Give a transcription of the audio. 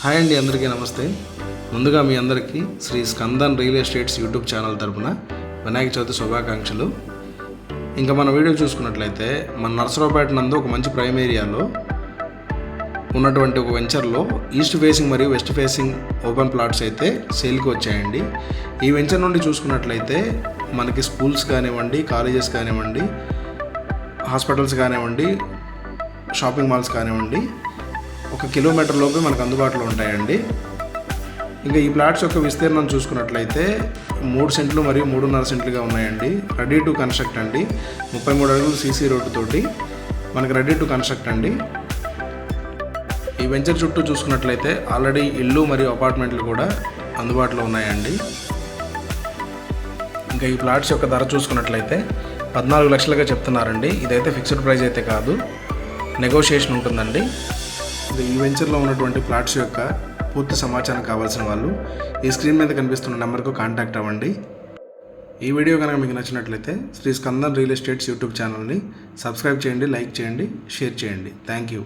Hi అండి అందరికీ నమస్తే. ముందుగా మీ అందరికీ Sri Skandan real estates YouTube channel తరపున వినాయక చవితి శుభాకాంక్షలు. ఇంకా మన వీడియో చూసుకున్నట్లయితే మన నర్సరావుపేట నందు ఒక మంచి ప్రైమ్ ఏరియాలో ఉన్నటువంటి ఒక వెంచర్లో ఈస్ట్ ఫేసింగ్ మరియు వెస్ట్ ఫేసింగ్ ఓపెన్ ప్లాట్స్ అయితే సేల్కి వచ్చాయండి. ఈ వెంచర్ నుండి చూసుకున్నట్లయితే మనకి స్కూల్స్ కానివ్వండి కాలేజెస్ కానివ్వండి హాస్పిటల్స్ కానివ్వండి షాపింగ్ మాల్స్ కానివ్వండి ఒక కిలోమీటర్ లోపే మనకు అందుబాటులో ఉంటాయండి. ఇంకా ఈ ప్లాట్స్ యొక్క విస్తీర్ణం చూసుకున్నట్లయితే మూడు సెంట్లు మరియు మూడున్నర సెంట్లుగా ఉన్నాయండి. రెడీ టు కన్స్ట్రక్ట్ అండి. ముప్పై మూడు అడుగులు సీసీ రోడ్డు తోటి మనకి రెడీ టు కన్స్ట్రక్ట్ అండి. ఈ వెంచర్ చుట్టూ చూసుకున్నట్లయితే ఆల్రెడీ ఇల్లు మరియు అపార్ట్మెంట్లు కూడా అందుబాటులో ఉన్నాయండి. ఇంకా ఈ ప్లాట్స్ యొక్క ధర చూసుకున్నట్లయితే పద్నాలుగు లక్షలుగా చెప్తున్నారండి. ఇదైతే ఫిక్స్డ్ ప్రైస్ అయితే కాదు. నెగోషియేషన్ ఉంటుందండి. ఇది ఈ వెంచర్లో ఉన్నటువంటి ప్లాట్స్ యొక్క పూర్తి సమాచారం కావాల్సిన వాళ్ళు ఈ స్క్రీన్ మీద కనిపిస్తున్న నెంబర్కు కాంటాక్ట్ అవ్వండి. ఈ వీడియో కనుక మీకు నచ్చినట్లయితే Sri Skandan real estates YouTube ఛానల్ని సబ్స్క్రైబ్ చేయండి లైక్ చేయండి షేర్ చేయండి. Thank you.